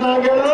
Nagara.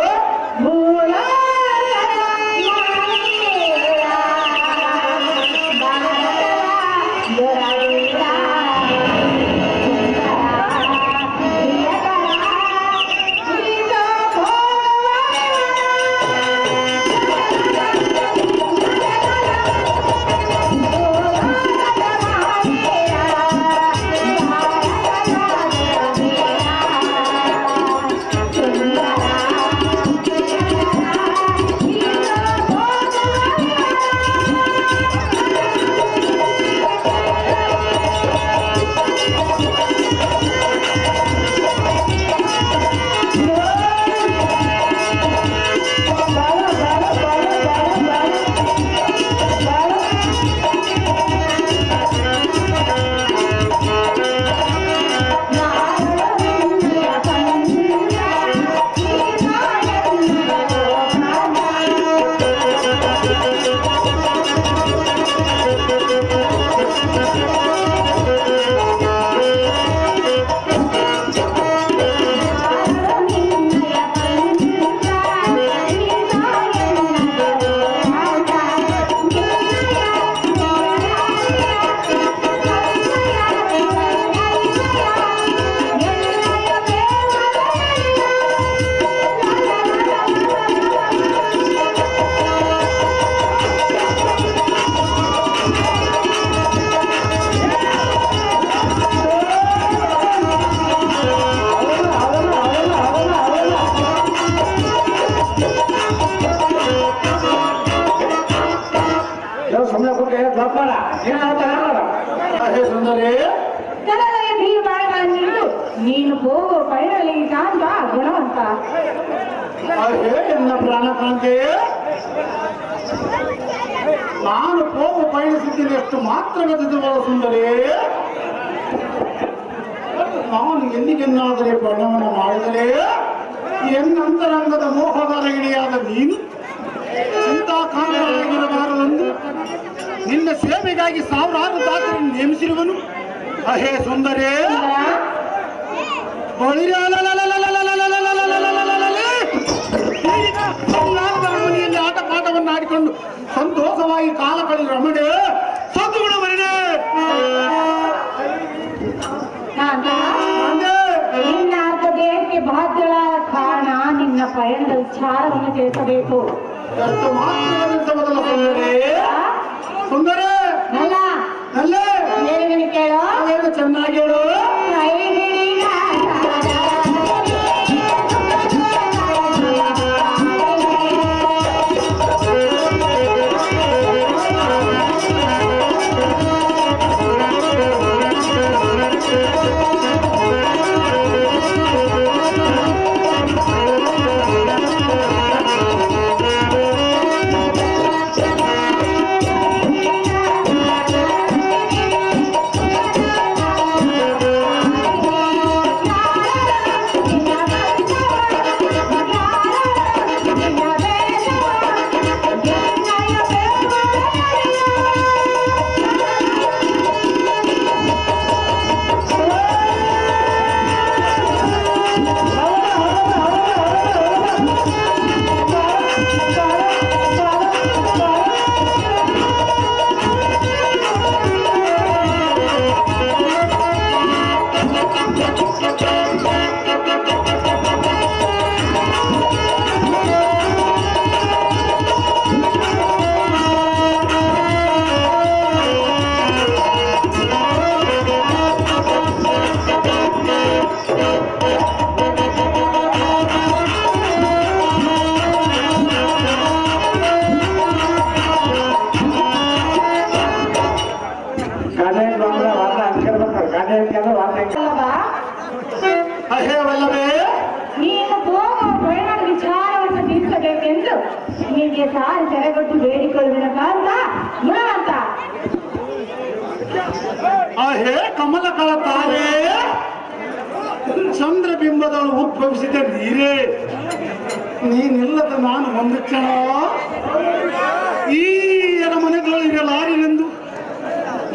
ನೀನು? ಎಂದು ನಿನ್ನ ಸೇವೆಗಾಗಿ ಸಾವಿರಾರು ದಾಸರನ್ನು ನೇಮಿಸಿರುವನು. ಅಹೇ ಸುಂದರೇ! ಆಟ ಪಾಠವನ್ನು ಆಡಿಕೊಂಡು ಸಂತೋಷವಾಗಿ ಕಾಲ ಕಳೆದ ರಮಣೆ ವಿಚಾರವನ್ನು ತಿಳಿಸಬೇಕು ಸುಂದರೇ? ಕೇಳೋ. ಚೆನ್ನಾಗಿ ಹೇಳು? ತೆರೆಗೊಟ್ಟು ಬೇಡಿಕೊಳ್ಳುವಿನ ಕಾಂತ. ಗುಣವಂತ ಅಹೇ ಕಮಲಕಳ ತಾರೆ ಚಂದ್ರಬಿಂಬದಳು ಉದ್ಭವಿಸಿದ ನೀರೇ. ನೀನಿಲ್ಲದ ನಾನು ಒಂದು ಕ್ಷಣ ಈ ಮನೆಗಳು ಇರಲಾರಿನೆಂದು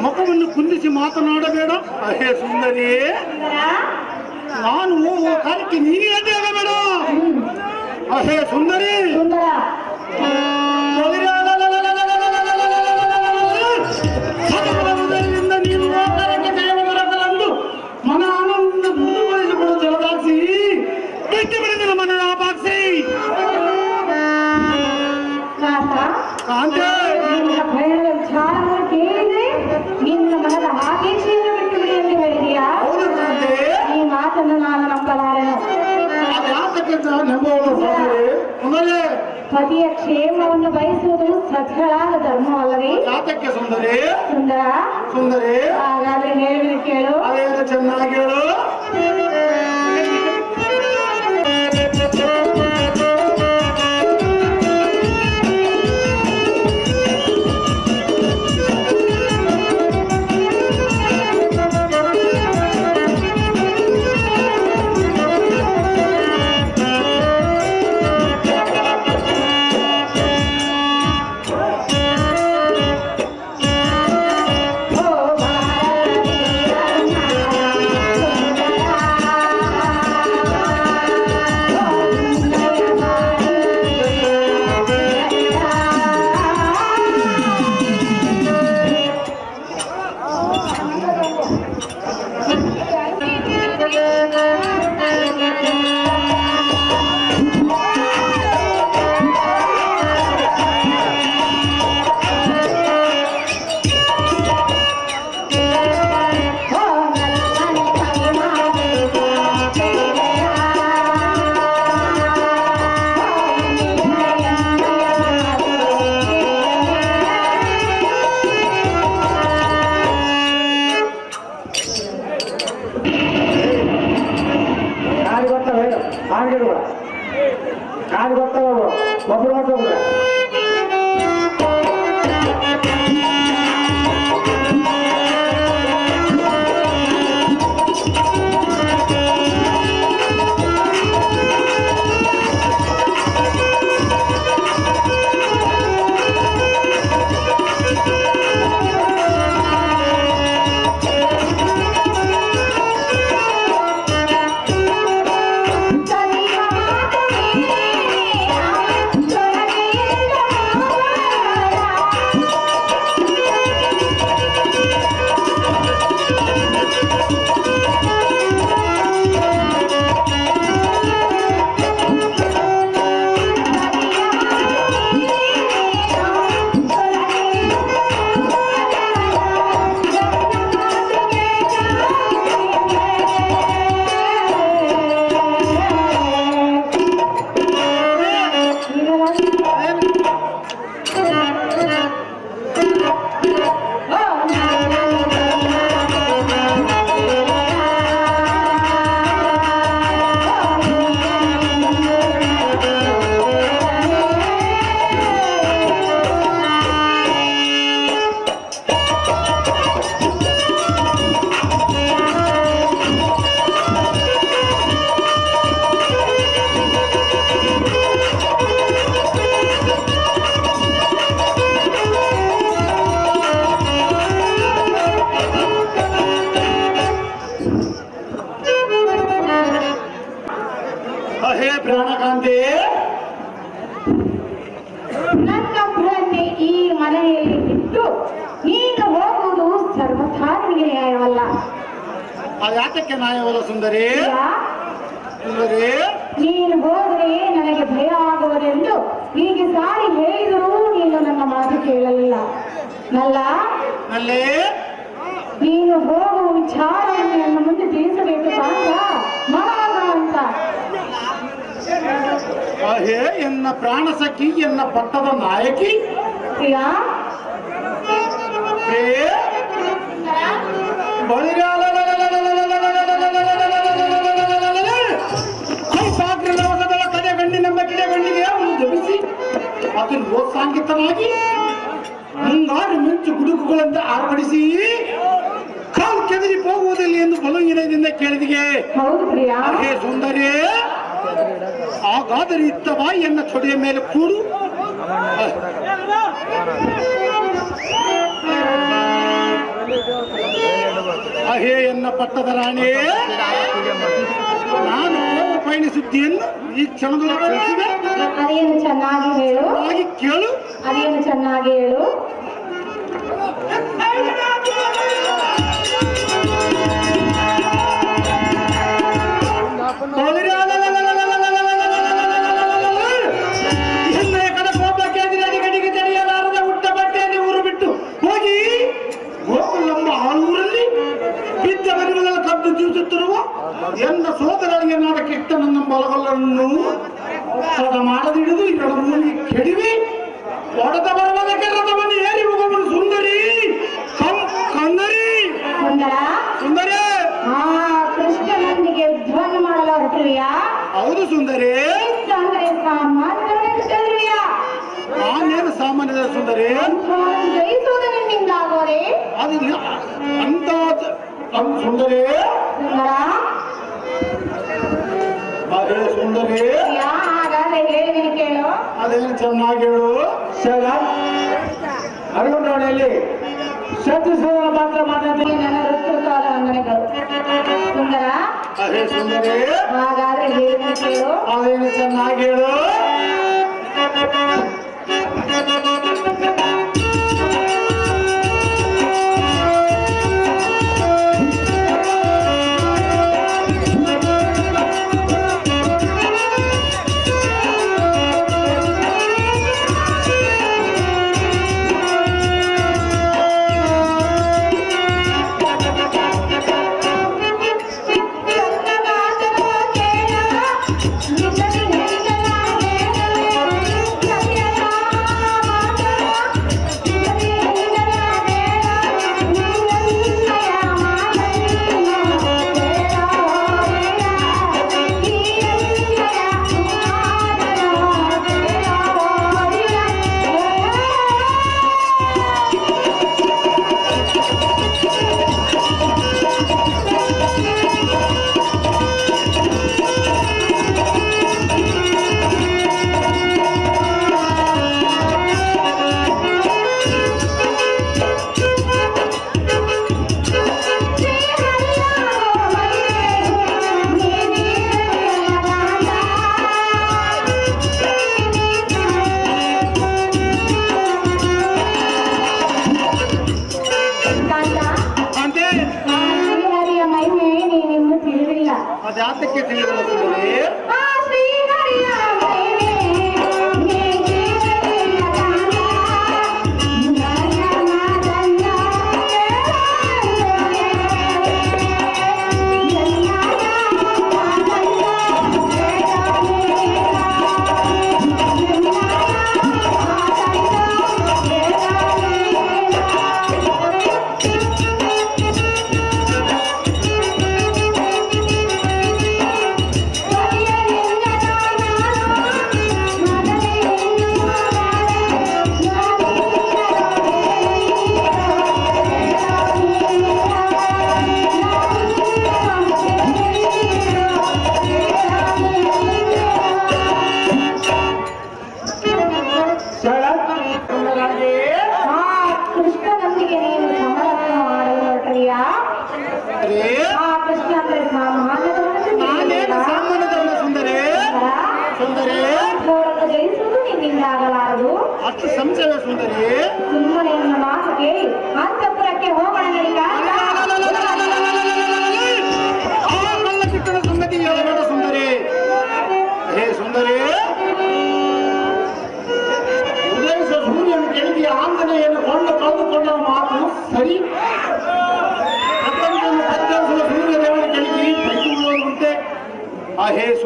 ಮುಖವನ್ನು ಕುಂದಿಸಿ ಮಾತನಾಡಬೇಡ. ಅಹೇ ಸುಂದರಿ. ನಾನು ಹೋಗುವ ಕಾಲಕ್ಕೆ ನೀನೇ ಆಗಬೇಡ ಅಹೇ ಸುಂದರಿ. ಸಜ್ಜಳಾದ ಧರ್ಮವಲ್ಲವೇ ಯಾತಕ್ಕೆ ಸುಂದರಿ ಸುಂದರ ಸುಂದರಿ ಹಾಗಾದ್ರೆ ಹೇಳಿದ್ರೆ ಕೇಳು ಅದೇನು ಚೆನ್ನಾಗಿ ಹೇಳು কাজ করতে পারব কপর করতে ಮನೆಯಲ್ಲಿ ಬಿಟ್ಟು ನೀನು ಹೋಗುವುದು ಸರ್ವಸಾರಿಗೆ ನ್ಯಾಯವಲ್ಲ. ಯಾತಕ್ಕೆ ನ್ಯಾಯವಲ್ಲ ಸುಂದರಿ? ಸುಂದರಿ? ನೀನು ಹೋದರೆ ನನಗೆ ಭಯ ಆಗುವುದೆಂದು ಹೀಗೆ ಸಾರಿ ಹೇಳಿದರೂ ನೀನು ನನ್ನ ಮಾತು ಕೇಳಲಿಲ್ಲ. ನಲ್ಲ? ನೀನು ಹೋಗುವ ವಿಚಾರವನ್ನು ನನ್ನ ಮುಂದೆ ತಿಳಿಸಬೇಕು ಸಾಂಗ ಮಾಡ ಅಂತ. ಎನ್ನ ಪ್ರಾಣ ಸಖಿ ಎನ್ನ ಪಟ್ಟದ ನಾಯಕಿ? ಕಡೆ ಗಂಡಿನೆಂಬ ಕಿಡೆ ಗಂಡಿಗೆ ಅವನು ಜಪಿಸಿ ಅದನ್ನು ಗುಡುಗುಗಳಂತೆ ಆರ್ಪಡಿಸಿ ಕೆದರಿ ಹೋಗುವುದಿಲ್ಲ ಎಂದು ಬಲುವಿನದಿಂದ ಕೇಳಿದಿಗೆ ಹೇ ಸುಂದರಿ ಹಾಗಾದರೆ ಇತ್ತ ಬಾಯಿಯನ್ನ ಚೊಡೆಯ ಮೇಲೆ ಕೂಡು. ಅಹೇ ಎನ್ನ ಪಟ್ಟದ ರಾಣಿ. ನಾನು ಹೋಗುವ ಪಯಣಿಸುತ್ತಿಯನ್ನು ಈ ಕ್ಷಣದಲ್ಲಿ ತಿಳಿಸಿದೆ. ಅದೇನು ಚೆನ್ನಾಗಿ ಹೇಳು ಹಾಗೆ ಕೇಳು. ಅದೇನು ಚೆನ್ನಾಗಿ ಹೇಳು? ಬಲಗಲ್ಲನ್ನು ತಡ ಮಾಡದಿಡಿದು ಎರಡು ಮೂಗಿ ಕೆಡಿವಿ ಒಡೆದ ಬರವದ ಕೆರದವನ್ನು ಏರಿ ಹೋಗುವನು ಸುಂದರಿ ಕಂದರಿ. ಸುಂದರ? ಸುಂದರಿ. ಆ ಕೃಷ್ಣನೊಂದಿಗೆ ಧ್ವನಿ ಮಾಡಲು ಹೊರಟಿರುವೆಯಾ ಹೌದು ಸುಂದರಿ. ಅಂದ್ರೆ ಸಾಮಾನ್ಯ ನಾನೇನು ಸಾಮಾನ್ಯದ ಸುಂದರಿ. ಜಯಿಸುವುದು ನಿನ್ನಿಂದ ಆಗೋರೆ? ಅದು ಅಂತ ಸುಂದರಿ. ಸುಂದರ? ಅದೇ ಸುಂದರಿ. ಹಾಗಾದ್ರೆ ಹೇಳಿದೀನಿ ಕೇಳು. ಅದೇನು ಚೆನ್ನಾಗಿ ಹೇಳು. ಶರಣ. ಅರಗುಂಡೋಣೆಯಲ್ಲಿ ಶತ್ರುಸೇನ ಮಾತ್ರ ಮಾತಾಡ್ತೀನಿ. ನನ್ನ ಋತುಕಾಲ ವಂದನೆಗಳು. ಸುಂದರ? ಅದೇ ಸುಂದರಿ. ಹಾಗಾದ್ರೆ ಹೇಳಿದೀನಿ ಕೇಳು. ಅದೇನು ಚೆನ್ನಾಗಿ ಹೇಳು. থেকে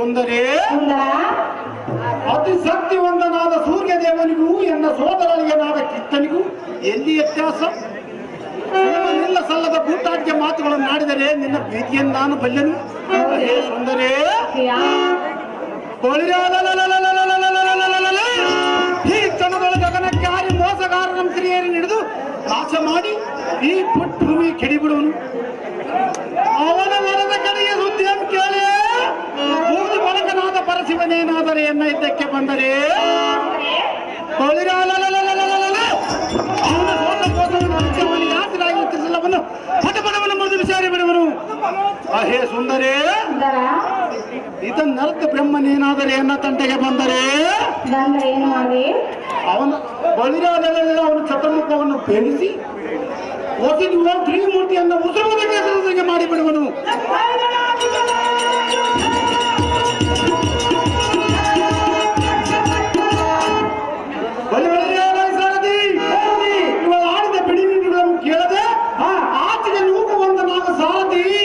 ಸುಂದರಿ. ಅತಿ ಶಕ್ತಿವಂತನಾದ ಸೂರ್ಯದೇವನಿಗೂ ಎನ್ನ ಸೋದರನಿಗನಾದ ಕಿತ್ತನಿಗೂ ಎಲ್ಲಿ ವ್ಯತ್ಯಾಸ? ನಿಲ್ಲ ಸಲ್ಲದ ಬೂಟಾಟಿಕೆ ಮಾತುಗಳನ್ನು ಆಡಿದರೆ ನಿನ್ನ ಪ್ರೀತಿಯನ್ನು ನಾನು ಬಲ್ಲೆನು? ಹೇ ಸುಂದರೇ. ಈ ಕಣಗಳ ಗಗನಕ್ಕಾರಿ ಮೋಸಗಾರನ ಕ್ರಿಯೆಯನ್ನು ಹಿಡಿದು ನಾಶ ಮಾಡಿ ಈ ಪುಟ್ ಭೂಮಿ ಕೆಡಿಬಿಡುವನು ಅವನ ಮರದ ಕಡೆ ಒಳಗನಾದ ಪರಶಿವನೇನಾದರೆ ಎನ್ನ ಇದ್ದಕ್ಕೆ ಬಂದರೆ? ಪಟಪಡವನ್ನು ಮೊದಲು ವಿಚಾರಿ ಅಹೇ ಸುಂದರೇ ಇದನ್ನರ್ಥ ಬ್ರಹ್ಮನೇನಾದರೆ ಎನ್ನ ತಂಟೆಗೆ ಬಂದರೆ? ಅವನ ಬಳಿರಾದಲೆಲ್ಲ ಅವನ ಚತುರ್ಮುಖವನ್ನು ಬೆಳೆಸಿ ಓದಿ ತ್ರಿಮೂರ್ತಿಯನ್ನು ಉಸಿರುವುದಕ್ಕೆ ಮಾಡಿಬಿಡುವನು. holy.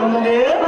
Vamos ver.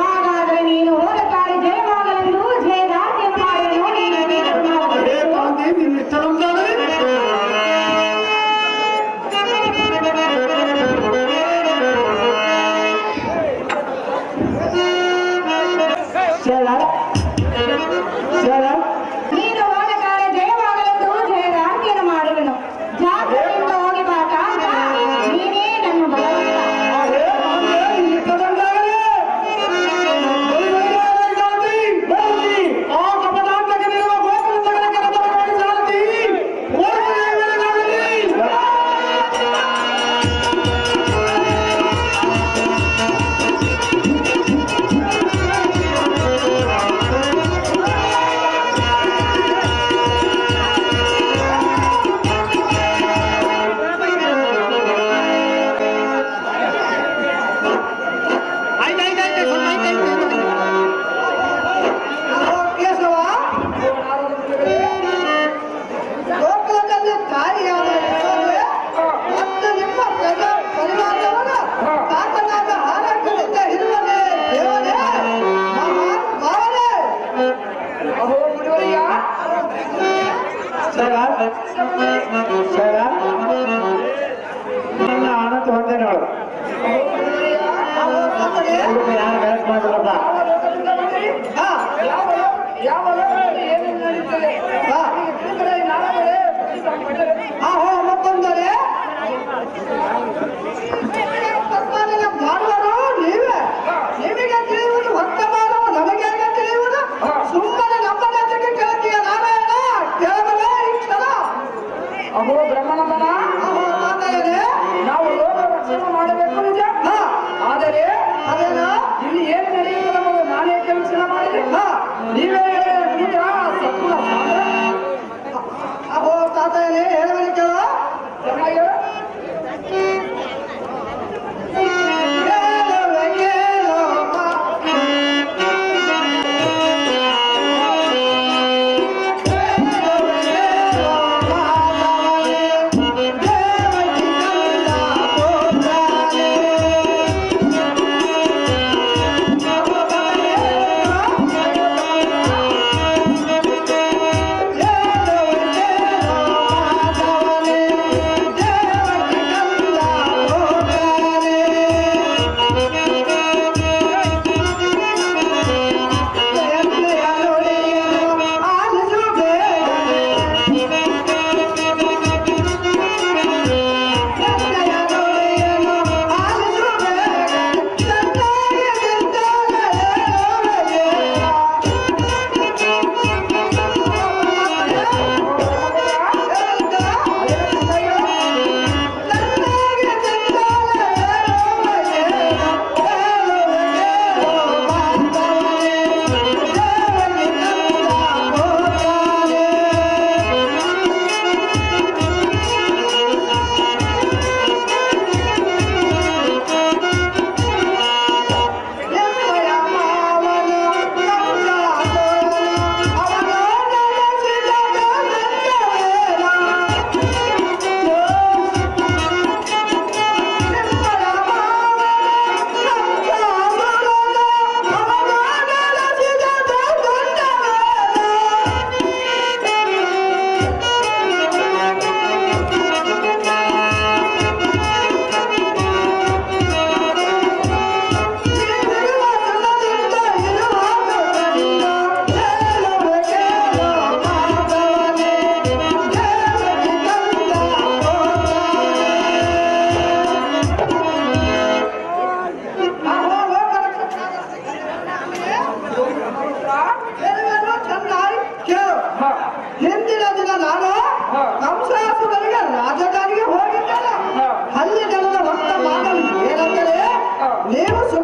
Deus, eu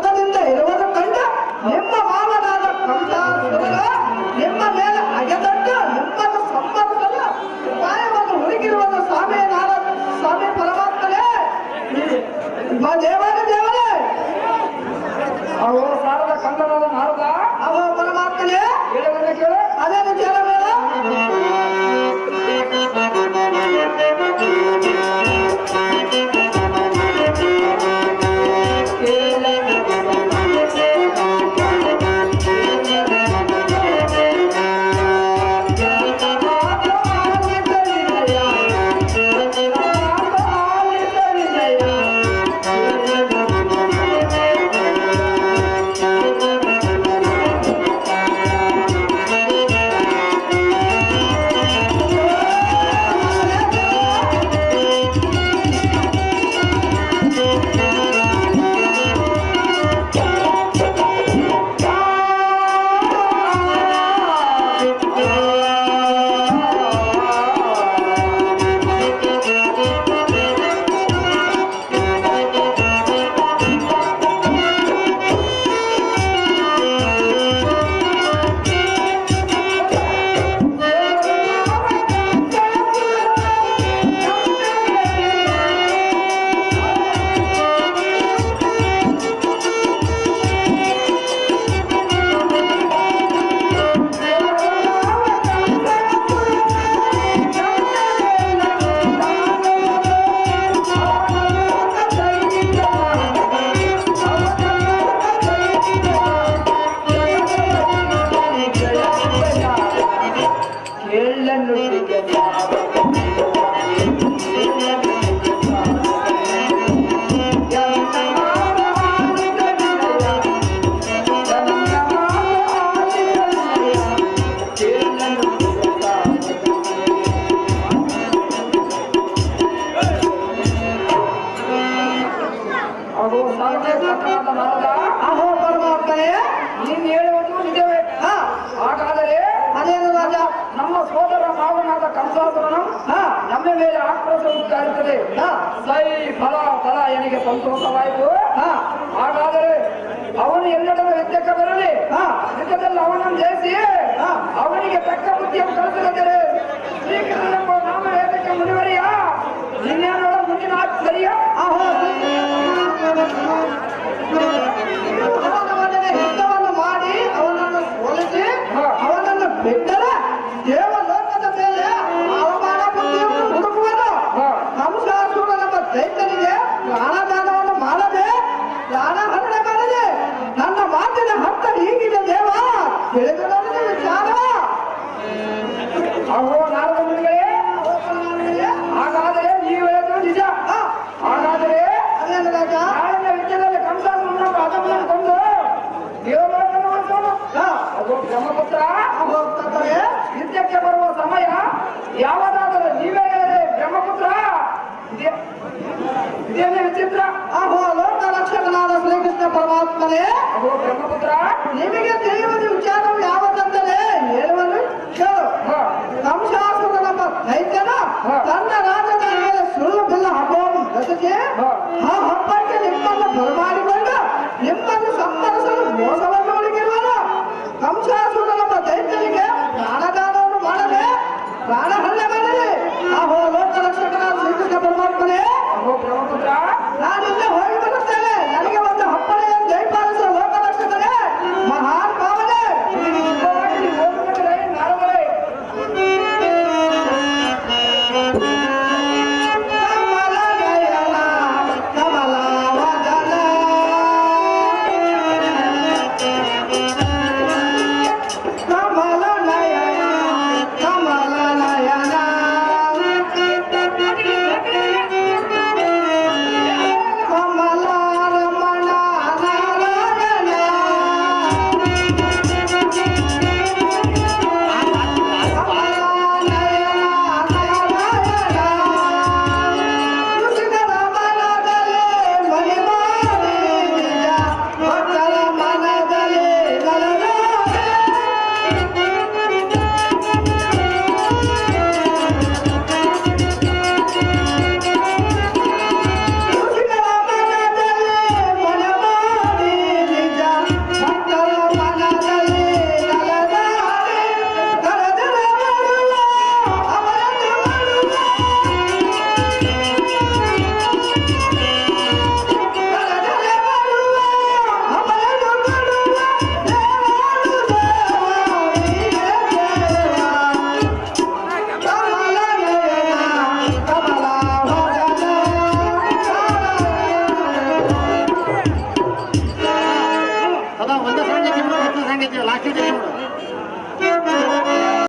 ولن نشرك بعض